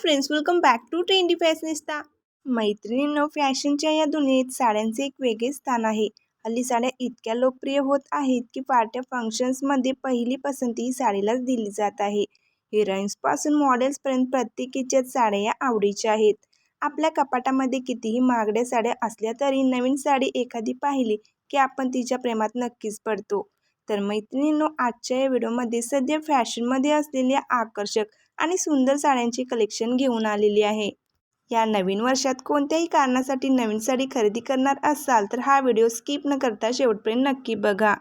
Friends welcome back to trendy fashionista मैत्रिणींनो फॅशनच्या या दुनियेत साड्यांचे एक वेगळे स्थान आहे. हल्ली साड्या इतक्या लोकप्रिय होत आहेत की पार्ट्या फंक्शन्समध्ये पहिली पसंती ही साडीलाच दिली जात आहे. हिरोईन्सपासून मॉडेल्सपर्यंत प्रत्येकीच्या साड्या या आवडीच्या आहेत. आपल्या कपाटामध्ये कितीही महागड्या साड्या असल्या तरी नवीन साडी एखादी पाहिली की आपण तिच्या प्रेमात नक्कीच पडतो. तर मैत्रिणींनो आजच्या या व्हिडिओमध्ये सध्या फॅशनमध्ये असलेल्या आकर्षक आणि सुंदर साड्यांची कलेक्शन घेऊन आलेली आहे. या नवीन वर्षात कोणत्याही कारणासाठी नवीन साडी खरेदी करणार असाल तर हा व्हिडिओ स्किप न करता शेवटपर्यंत नक्की बघा.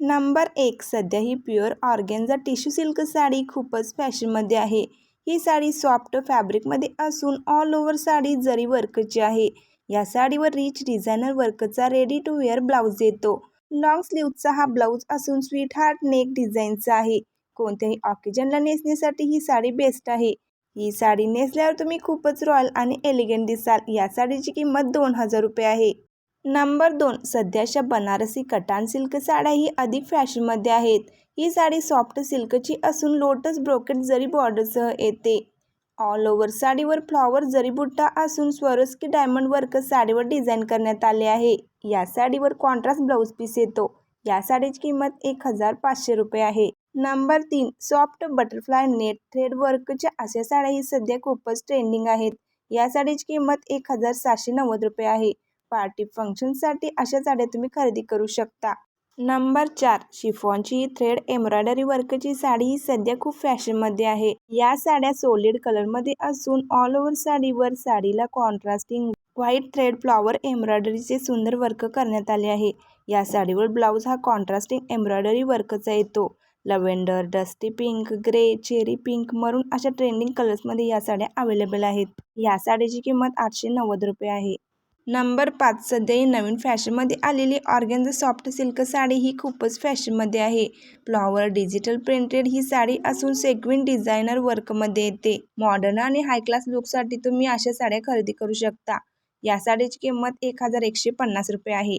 नंबर एक सध्या ही pure organza tissue silk sari खूपच फॅशनमध्ये आहे. ही साडी सॉफ्ट फॅब्रिकमध्ये असून ऑल ओव्हर साडी जरी वर्कची आहे या साडीवर रिच डिझायनर वर्कचा रेडी टू वेअर ब्लाऊज येतो. लॉंग स्लीवचा हा ब्लाऊज असून स्वीट हार्ट नेक डिझाईनचा आहे. कोणत्याही ऑकेजनला नेसण्यासाठी ही साडी बेस्ट आहे. ही साडी नेसल्यावर तुम्ही खूपच रॉयल आणि एलिगंट दिसाल. या साडीची किंमत दोन हजार रुपये आहे. नंबर दोन सध्याच्या बनारसी कटान सिल्क साड्या ही अधिक फॅशनमध्ये आहेत. ही साडी सॉफ्ट सिल्कची असून लोटस ब्रोकेट जरी बॉर्डरसह येते. ऑल ओव्हर साडीवर फ्लॉवर जरी बुट्टा असून स्वरोस्की डायमंड वर्क साडीवर डिझाईन करण्यात आले आहे. या साडीवर कॉन्ट्रास्ट ब्लाऊज पीस येतो. या साडीची किंमत एक हजार पाचशे रुपये आहे. नंबर तीन सॉफ्ट बटरफ्लाय नेट थ्रेड वर्कच्या अशा साड्या ही सध्या खूपच ट्रेंडिंग आहेत. या साडीची किंमत एक हजार सहाशे नव्वद रुपये आहे. पार्टी फंक्शनसाठी अशा साड्या तुम्ही खरेदी करू शकता. नंबर चार शिफॉनची थ्रेड एम्ब्रॉयडरी वर्कची साडी ही सध्या खूप फॅशनमध्ये आहे. या साड्या सोलिड कलरमध्ये असून ऑल ओव्हर साडीवर साडीला कॉन्ट्रास्टिंग व्हाईट थ्रेड फ्लॉवर एम्ब्रॉयडरीचे सुंदर वर्क करण्यात आले आहे. या साडीवर ब्लाऊज हा कॉन्ट्रास्टिंग एम्ब्रॉयडरी वर्कचा येतो. Lavender dusty pink grey cherry pink maroon अशा ट्रेंडिंग कलर्समध्ये या साड्या अवेलेबल आहेत. या साडीची किंमत आठशे नव्वद रुपये आहे. नंबर पाच सध्याही नवीन फॅशनमध्ये आलेली ऑर्गेन्झ सॉफ्ट सिल्क साडी ही खूपच फॅशनमध्ये आहे. फ्लॉवर डिजिटल प्रिंटेड ही साडी असून सेक्विन डिझायनर वर्कमध्ये येते. मॉडर्न आणि हाय क्लास लुकसाठी तुम्ही अशा साड्या खरेदी करू शकता. या साडीची किंमत एक हजार एकशे पन्नास रुपये आहे.